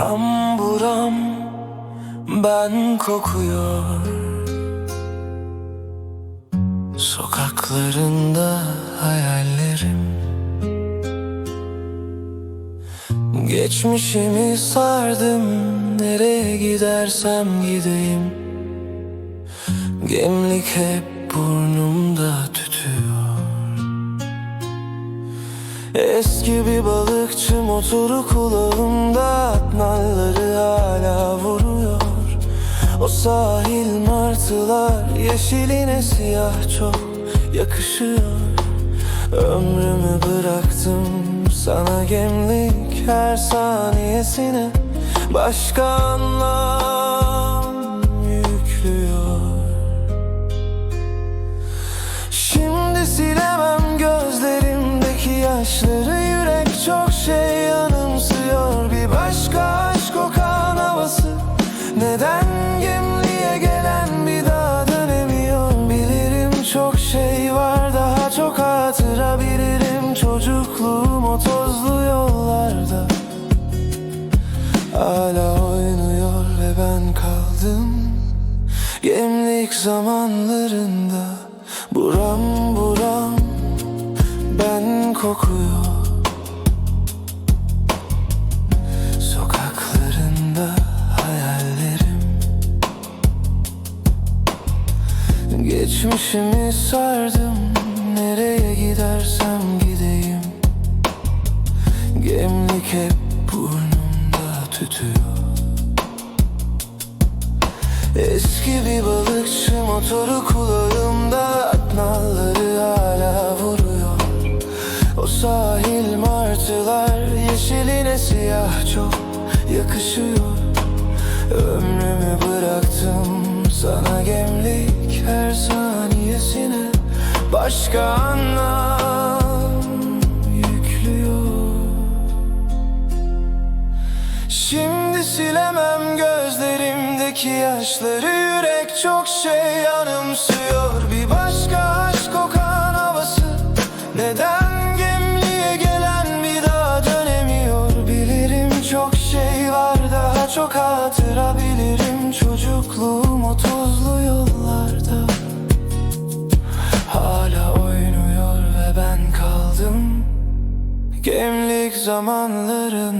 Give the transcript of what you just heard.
Buram buram ben kokuyor. Sokaklarında hayallerim. Geçmişimi sardım Nereye gidersem gideyim. Gemlik hep burnumda tütüyor. Eski bir balıkçı motoru kulağımda Nalları hala vuruyor. O sahil martılar Yeşiline siyah çok yakışıyor. Ömrümü bıraktım sana gemlik her saniyesine. Başka anlam ben kaldım. Gemlik zamanlarında Buram buram ben kokuyor. Sokaklarında hayallerim. Geçmişimi sardım Nereye gidersem gideyim. Gemlik hep burnumda tütüyor Eski bir balıkçı motoru kulağımda Nalları hala vuruyor. O sahil martılar Yeşiline siyah çok yakışıyor. Ömrümü bıraktım sana gemlik her saniyesine. Başka anlam Şimdi silemem gözlerimdeki yaşları. Yürek çok şey anımsıyor. Bir başka aşk kokan havası. Neden gemliğe gelen bir daha dönemiyor? Bilirim çok şey var daha çok hatıra bilirim Çocukluğum o tozlu yollarda Hala oynuyor ve ben kaldım. Gemlik zamanları